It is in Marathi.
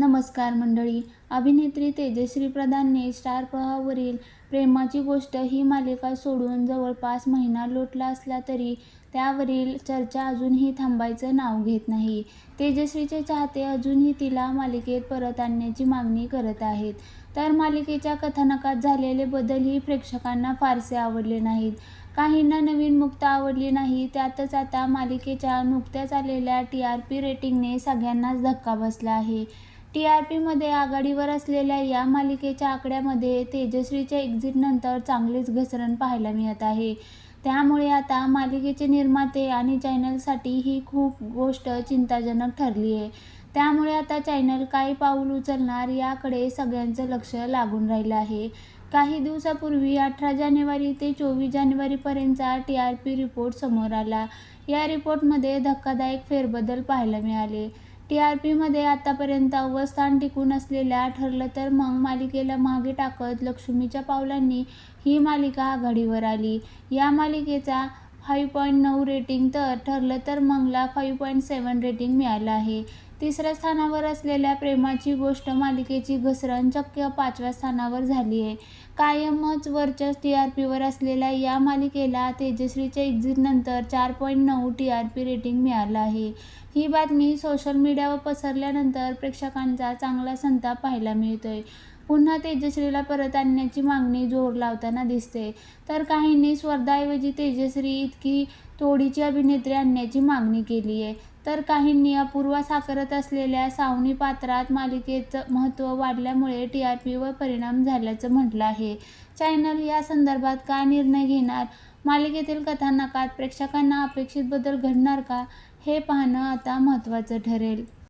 नमस्कार मंडळी. अभिनेत्री तेजश्री प्रधानने स्टार प्रवाहावरील प्रेमाची गोष्ट ही मालिका सोडून जवळपास महिना लोटला असला तरी त्यावरील चर्चा अजूनही थांबायचं नाव घेत नाही. तेजश्रीचे चाहते अजूनही तिला मालिकेत परत आणण्याची मागणी करत आहेत. तर मालिकेच्या कथानकात झालेले बदलही प्रेक्षकांना फारसे आवडले नाहीत. काहींना नवीन मुक्त आवडली नाही त्यातच आता मालिकेच्या नुकत्याच आलेल्या टी आर पी रेटिंगने सगळ्यांनाच धक्का बसला आहे. टी आर पीमध्ये आघाडीवर असलेल्या या मालिकेच्या आकड्यामध्ये तेजश्रीच्या एक्झिटनंतर चांगलीच घसरण पाहायला मिळत आहे. त्यामुळे आता मालिकेचे निर्माते आणि चॅनलसाठी ही खूप गोष्ट चिंताजनक ठरली आहे. त्यामुळे आता चॅनल काय पाऊल उचलणार याकडे सगळ्यांचं लक्ष लागून राहिलं आहे. काही दिवसापूर्वी अठरा जानेवारी ते चोवीस जानेवारीपर्यंतचा टी आर पी रिपोर्ट समोर आला. या रिपोर्टमध्ये धक्कादायक फेरबदल पाहायला मिळाले. टी आर पीमध्ये आतापर्यंत अव्वल स्थान टिकून असलेल्या ठरलं तर मग मालिकेला मागे टाकत लक्ष्मीच्या पावलांनी ही मालिका आघाडीवर आली. या मालिकेचा फाईव्ह पॉईंट नऊ रेटिंग तर ठरलं तर Mangala five point seven rating मिळालं आहे. तिसऱ्या स्थानावर असलेल्या प्रेमाची गोष्ट मालिकेची घसरण चक्क पाचव्या स्थानावर झाली आहे. कायमच वरच्या टी आर पीवर असलेल्या या मालिकेला तेजश्रीच्या एक्झिटनंतर चार पॉईंट नऊ टी आर पी रेटिंग मिळालं आहे. ही बातमी सोशल मीडियावर पसरल्यानंतर प्रेक्षकांचा चांगला संताप पाहायला मिळतोय. पुन्हा तेजश्रीला परत आणण्याची मागणी जोर लावताना दिसते. तर काहींनी स्पर्धाऐवजी तेजश्री इतकी तोडीची अभिनेत्री आणण्याची मागणी केली आहे. तर काहींनी अपूर्वा साकारत असलेल्या सावनी पात्रात मालिकेचं महत्त्व वाढल्यामुळे टी आर पीवर परिणाम झाल्याचं म्हटलं आहे. चॅनल या संदर्भात काय निर्णय घेणार? मालिकेतील कथानकात प्रेक्षकांना अपेक्षित बदल घडणार का? हे पाहणं आता महत्त्वाचं ठरेल.